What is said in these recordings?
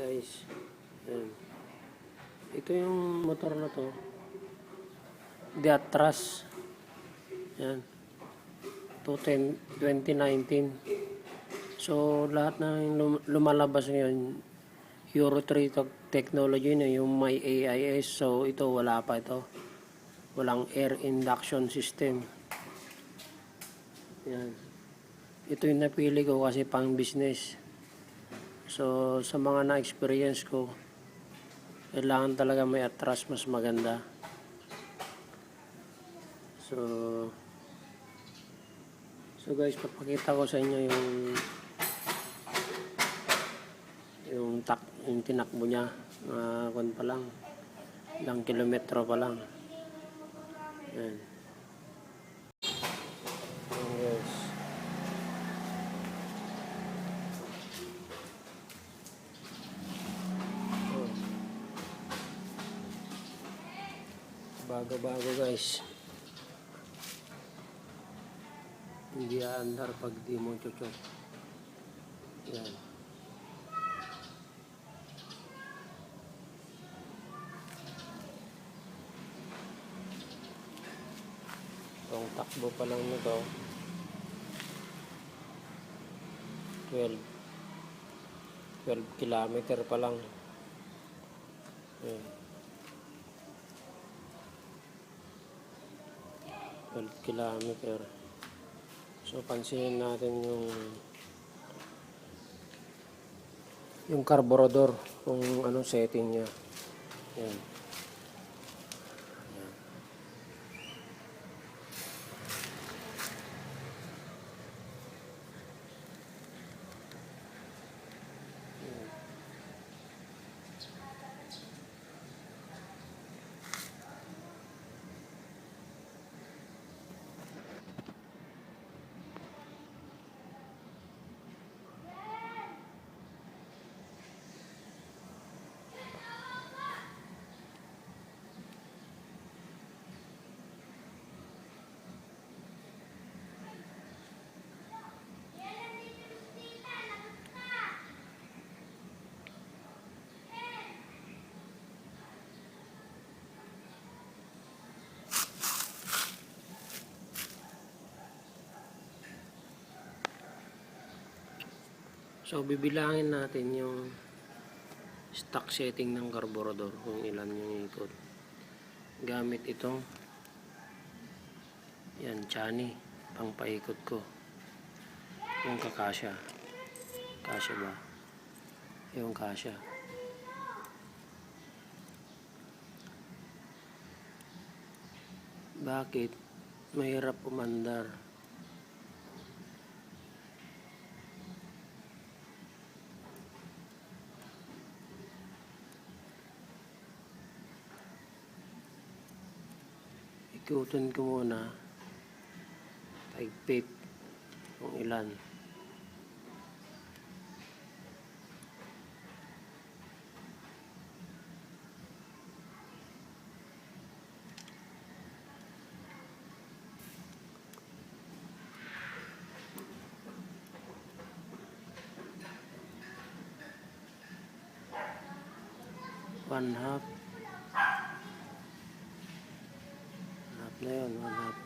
guys. Ayan. Ito yung motor na to. Diatras. Yan. 2019. So, lahat ng lum- lumalabas ngayon, Euro 3 to- technology na yung may AIS. So, ito wala pa ito. Walang air induction system. Yan. Ito yung napili ko kasi pang business. So, sa mga na-experience ko, kailangan talaga may atras mas maganda. So, so guys, papakita ko sa inyo yung yung tak yung tinakbo niya. Mga kon pa lang ilang kilometro pa lang. Yan Yan, guys Oh. Bago-bago guys. Hindi aandar pag di mo chuchok yan. Ang takbo pa lang nito. 12 12 kilometer pa lang. Ayan. 12 kilometer. So pansinin natin yung yung carburetor kung anong setting niya. Yan So, bibilangin natin yung stock setting ng carburetor kung ilan yung ikot. Gamit itong yan, chani, pang paikot ko. Yung kakasya. Kasya ba? Yung kasya. Bakit? Mahirap umandar. Ikutin ko muna. Taigpit. Kung ilan. One half na yun, one half.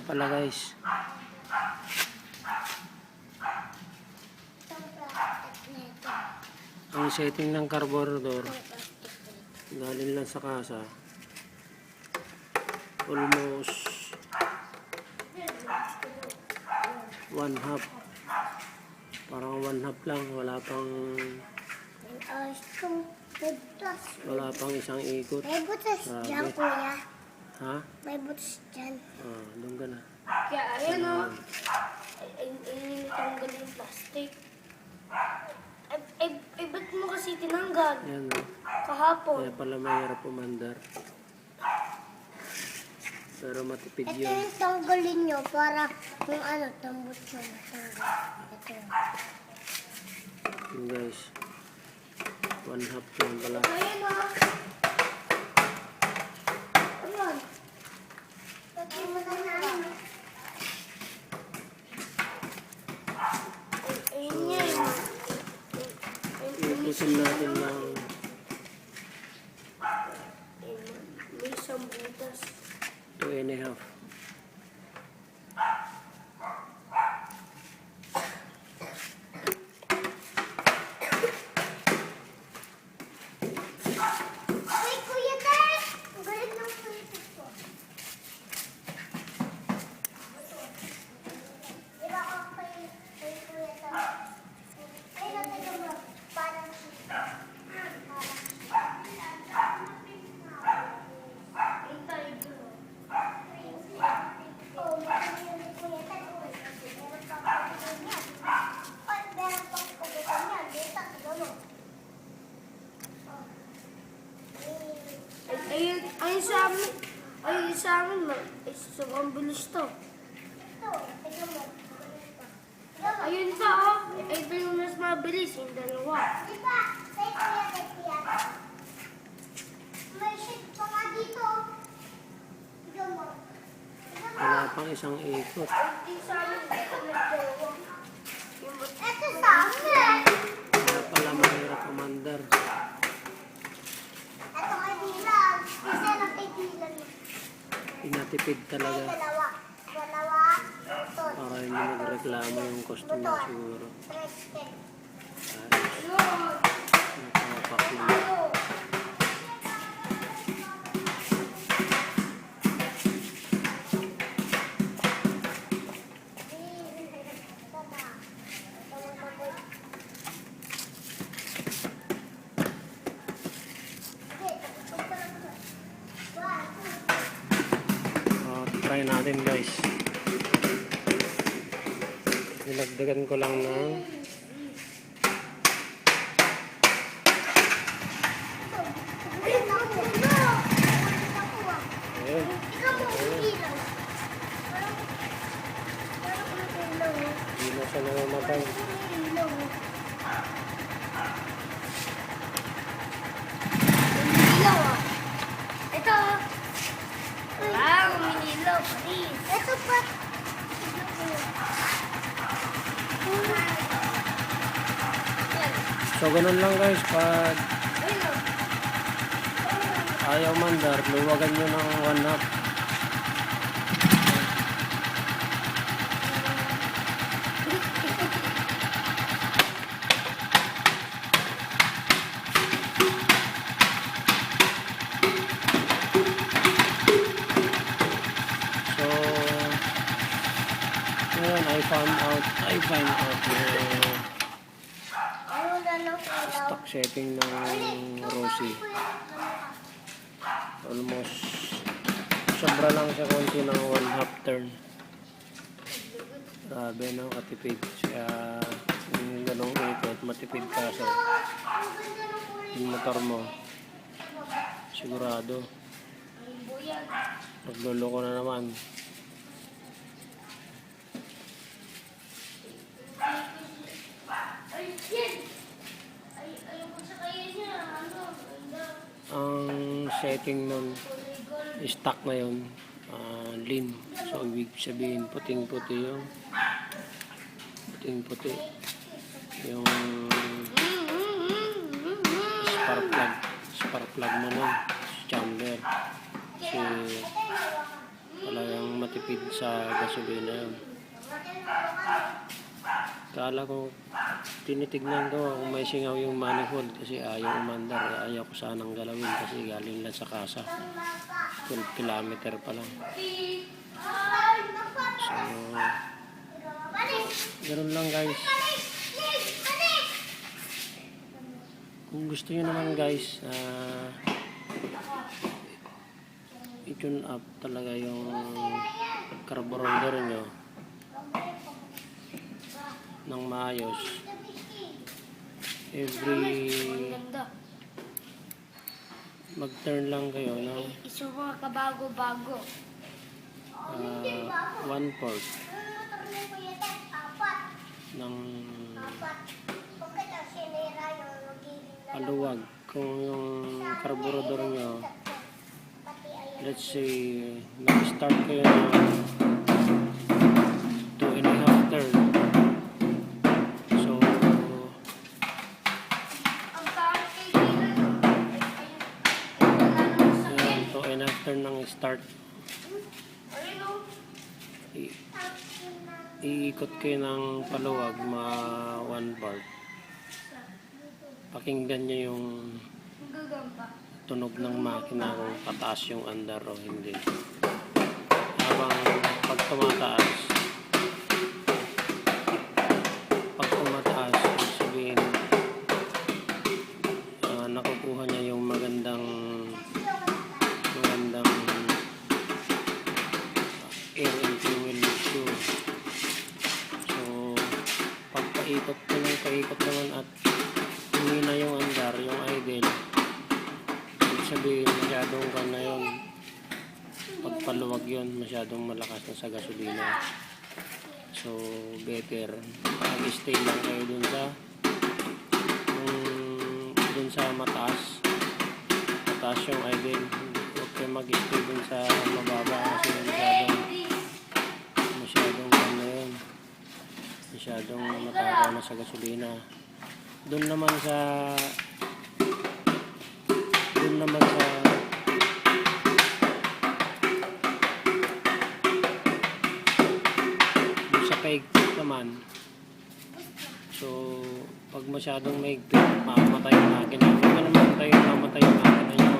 Kaya pala guys, ang setting ng carburetor galing lang sa kasa. Almost one half. Parang one half lang. Wala pang wala pang isang ikot May butas dyan, kuya. Ha? May butas dyan. ah doon ka na Kaya ayun o. Ay, initanggal yung plastic. Ay, ay, ay, ba't mo kasi tinanggal? yan o Kahapon. kaya pala mahirap umandar pero matipid Ito yun yung tanggalin nyo para kung ano, tambot nyo matanggal. Ito. yun guys one half lang pala Ayun o. 我们在哪里 mabilis, yung dalawa. Di ba? Kuya Ted yan. May shit pa nga dito. Mo. Tignan mo. Wala pang isang ikot. Ay, di sa amin, ito nagdalawa. Ito sa amin. Kaya pala mahirap umandar. Ito kay Dylan. Isa lang kay Dylan. Pinatipid talaga. dalawa. Dalawa. Ito. Para hindi magreklamo yung customer siguro. Tres, try natin guys. Nilagdagan ko lang ng ayun. Hindi na siya namamatay. Umiilaw, ah. Ito, ah. Wow, umiilaw, Paris. Ito pa. Yan. So ganun lang guys. Pag oh. ayaw mandar, luwagan nyo ng one half. Out, I find out yung na lang ilaw? stock setting ng Rosie. Almost, sobra lang siya konti ng one half turn. Grabe no, katipid. Kaya, yung ganong ikot, matipid ka sa yung motor mo. Sigurado. Nagluloko na naman. Ay, yan. Ay, ayaw ko sa kaya niya. Ano, ganda. Ang setting nun, stock na yun, ah, lean. So, ibig sabihin, puting-puti yung puting-puti. Yung spark plug. Spark plug mo nun, chamber. Kasi talagang matipid sa gasolina yun. Kala ko, tinitignan ko kung may singaw yung manifold kasi ayaw umandar. Ayaw ko sanang galawin kasi galing lang sa kasa. 12 kilometer pa lang. So, ganun lang guys. Kung gusto nyo naman guys, ah, i-tune up talaga yung carburetor nyo ng maayos. Every mag-turn lang kayo ng Iso mga kabago-bago. ah, one fourth ng paluwag. Kung yung carburetor nyo, let's say, nag-start kayo ng button ng start. I- iikot kayo ng paluwag, mga one part. Pakinggan nyo yung tunog ng makina kung pataas yung andar o hindi. Habang pag tumataas, Pagpaluwag yun, masyadong malakas na sa gasolina. So, better. Mag-stay lang kayo dun sa dun sa mataas. Mataas yung idle. Huwag kayo mag-stay dun sa mababa kasi masyadong masyadong na yun. Masyadong matakaw na sa gasolina. Doon naman sa doon naman sa so pag masyadong maigpit mamamatay yung makina. Huwag ka naman tayo mamatay yung makina nyo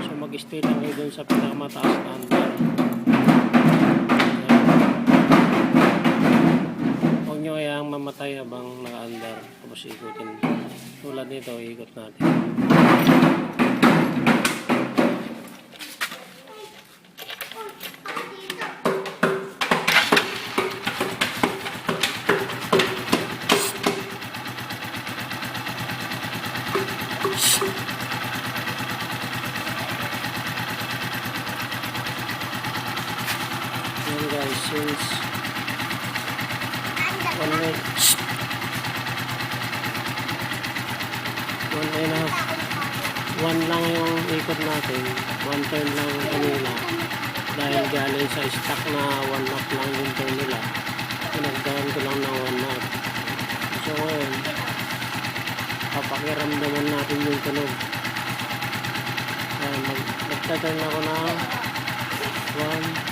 so mag stay lang kayo doon sa pinakamataas na andar. Huwag nyo kayang mamatay habang naka-andar. Tapos ikutin. Tulad nito ikot natin since one and, one and a half one lang yung ikot natin. One turn lang yung kanila. dahil galing sa stock na one knock lang yung turn nila. Pinagdaan ko lang ng one knock so ngayon papakiramdaman natin yung tunog. Mag, magtaturn ako na. 1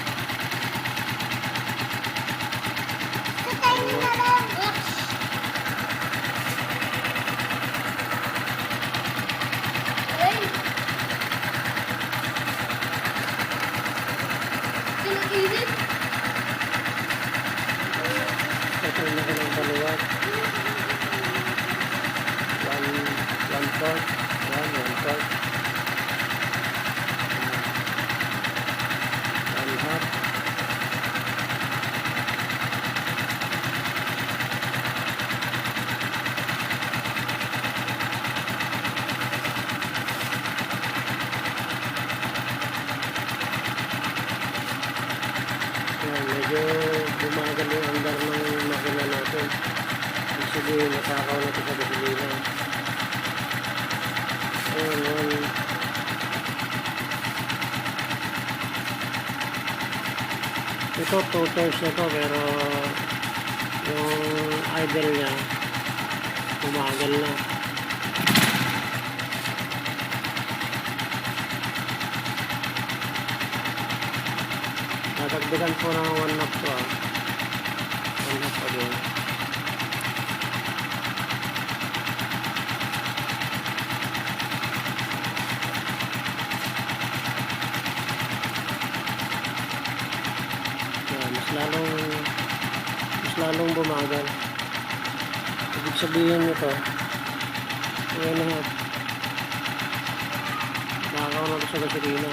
One, one fourth, one, one fourth. One half. Ayan, medyo bumagal yung andar ng makina natin. Ibig sabihin, ito sa gasolina. Ayan, ayan. Ito, two turns na to, pero yung idle niya, bumagal na. Nadagdagan po ng one half to ah. One half again. Yan, mas lalong lalong bumagal. Ibig sabihin nito, one and a half. Nakakaw na sa gasolina.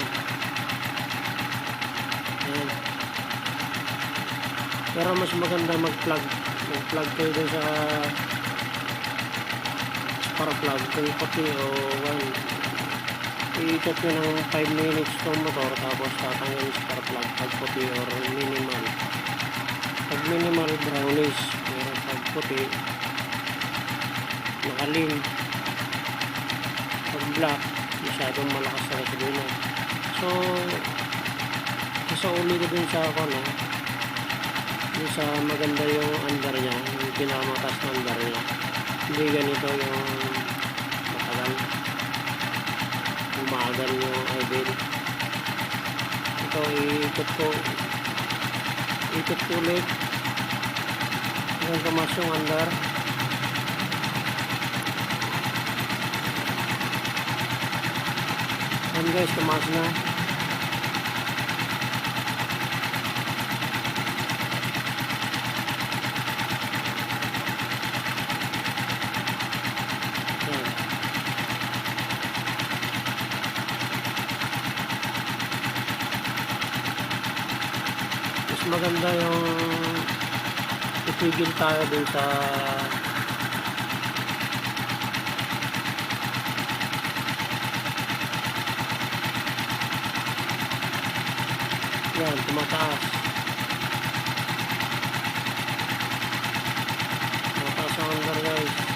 Ayan. Pero mas maganda mag-plug. Mag-plug kayo dun sa spark plug kung pati o one. Iikot nyo ng 5 minutes itong motor tapos tatanggal yung spark plug pag puti or minimal. Minimal brownish, pero pag puti nakalim. Pag black, masyadong malakas na gasolina. So, sa uli ko dun sa ako, no? Yung sa maganda yung andar niya, yung pinakamatas na andar niya. Hindi ganito yung matagal. Umagal yung idle. Ito, iikot ko. Ikot ko ulit. Hanggang tumas yung andar. Yan guys, tumas na. Yan. mas maganda yung itigil tayo dun sa yan, tumataas ang hanggar guys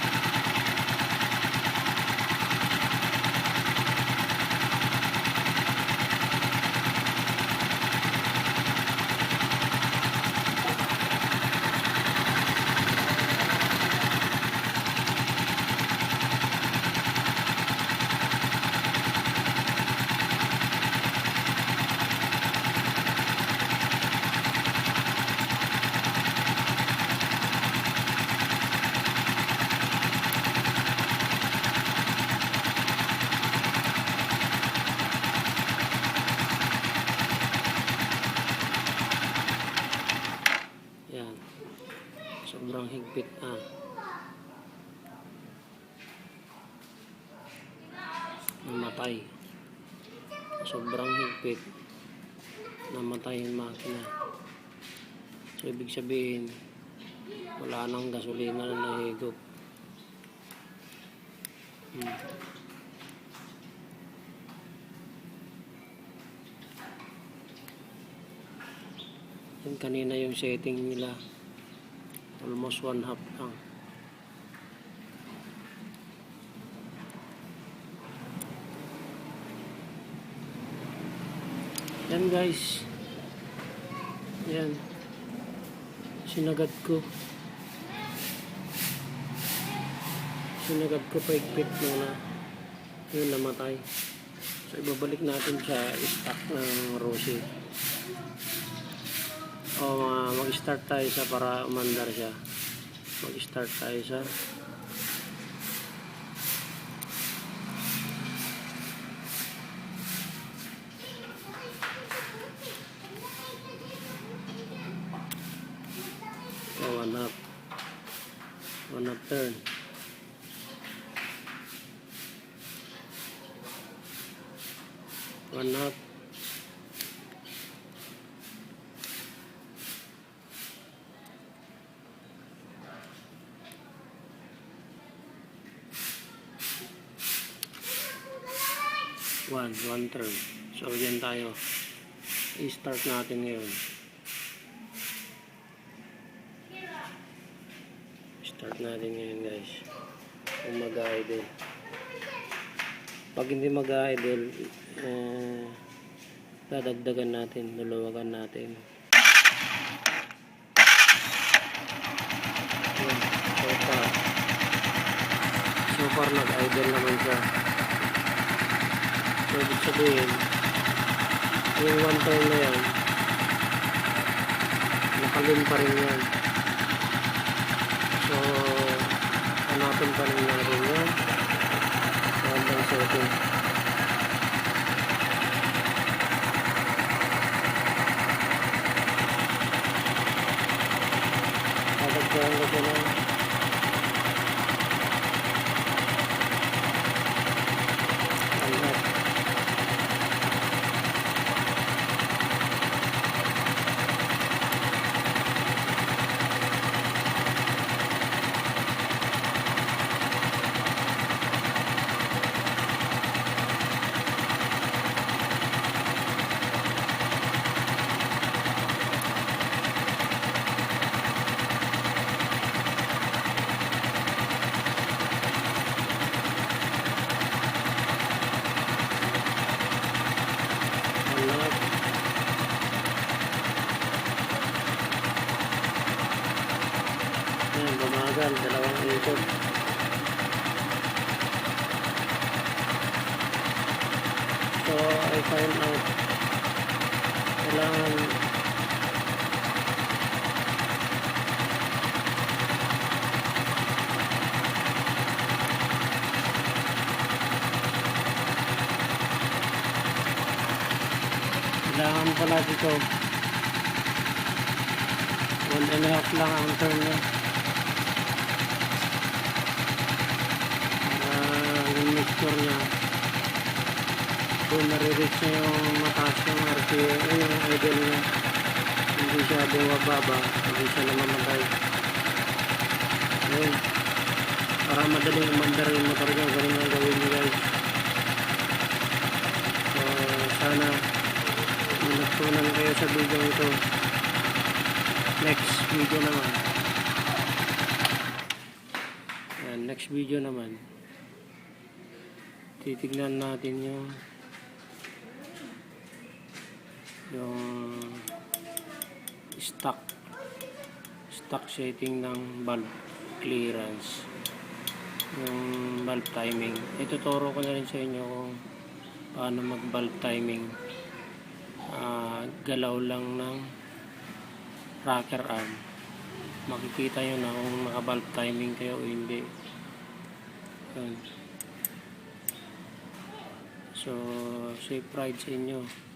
Yan. Sobrang higpit ah. Namatay. Sobrang higpit. Namatay yung makina. So, sabihin, wala nang gasolina na nahigop. Hmm. Yan kanina yung setting nila. Almost one half lang. Yan guys. Yan. Sinagad ko. Sinagad ko paigpit muna. Yun namatay. So ibabalik natin sa stock ng Rosie. O mga mag-start tayo sa para umandar siya. Mag-start tayo sa So, one up. Turn. One up. One, one turn. So, yan tayo. I-start natin ngayon. Start natin ngayon guys. Kung mag-idle. Pag hindi mag-idle, eh, dadagdagan natin, luluwagan natin. Yan, so far. So far nag-idle naman siya. So, ibig sabihin, yung one turn na yan, nakalim pa rin yan. en pala dito one and a half lang ang turn niya. Para yung mixture niya. Kung nare-reach niya yung mataas yung RPM eh, yung idle niya hindi siya bumababa hindi siya namamatay. Ayun. Para madaling umandar yung motor niya ganun ang gawin niyo guys. So sana may natutunan kayo sa video ito. Next video naman. Yan, next video naman. Titignan natin yung yung stock stock setting ng valve clearance. Yung valve timing. Ituturo ko na rin sa inyo kung paano mag valve timing galaw lang ng rocker arm. Makikita nyo na kung naka valve timing kayo o hindi. So safe ride sa inyo